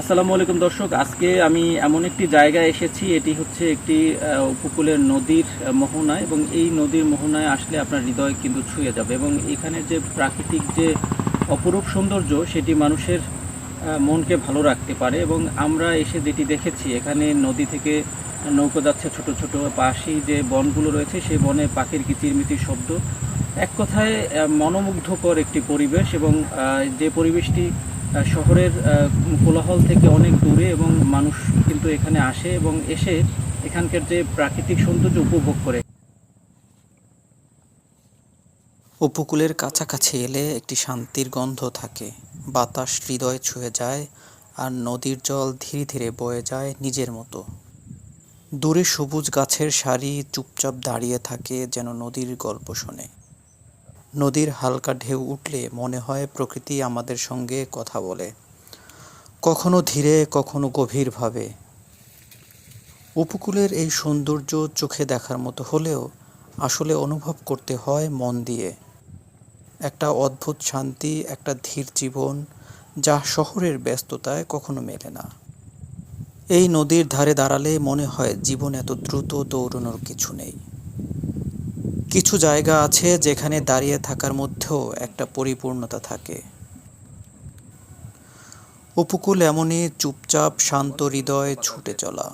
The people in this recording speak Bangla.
আসসালামু আলাইকুম দর্শক, আজকে আমি এমন একটি জায়গায় এসেছি, এটি হচ্ছে একটি উপকূলের নদীর মোহনা এবং এই নদীর মোহনায় আসলে আপনার হৃদয় কিন্তু ছুঁয়ে যাবে এবং এখানে যে প্রাকৃতিক যে অপরূপ সৌন্দর্য, সেটি মানুষের মনকে ভালো রাখতে পারে এবং আমরা এসে যেটি দেখেছি, এখানে নদী থেকে নৌকো যাচ্ছে ছোট ছোট, পাশেই যে বনগুলো রয়েছে, সেই বনে পাখির কিচিরমিচির শব্দ। এক কথায় মনোমুগ্ধকর একটি পরিবেশ এবং যে পরিবেশটি শহরের কোলাহল থেকে অনেক দূরে এবং মানুষ কিন্তু এখানে আসে এবং এসে এখানকার যে প্রাকৃতিক সৌন্দর্য উপভোগ করে। উপকূলের কাছাকাছি এলে একটি শান্তির গন্ধ থাকে। বাতাস হৃদয় ছুঁয়ে যায় আর নদীর জল ধীরে ধীরে বয়ে যায় নিজের মতো। দূরে সবুজ গাছের সারি চুপচাপ দাঁড়িয়ে থাকে যেন নদীর গল্প শোনে। নদীর হালকা ঢেউ উঠলে মনে হয় প্রকৃতি আমাদের সঙ্গে কথা বলে। কখনো ধীরে, কখনো গভীরভাবে। উপকূলের এই সৌন্দর্য চোখে দেখার মতো হলেও আসলে অনুভব করতে হয় মন দিয়ে। একটা অদ্ভুত শান্তি, একটা ধীর জীবন যা শহরের ব্যস্ততায় কখনো মেলে না। এই নদীর ধারে দাঁড়ালে মনে হয় জীবন এত দ্রুত দৌড়ানোর কিছু নেই। কিছু জায়গা আছে যেখানে দাঁড়িয়ে থাকার মধ্যেও একটা পরিপূর্ণতা থাকে। উপকূল এমনই চুপচাপ শান্ত হৃদয় ছুটে চলা।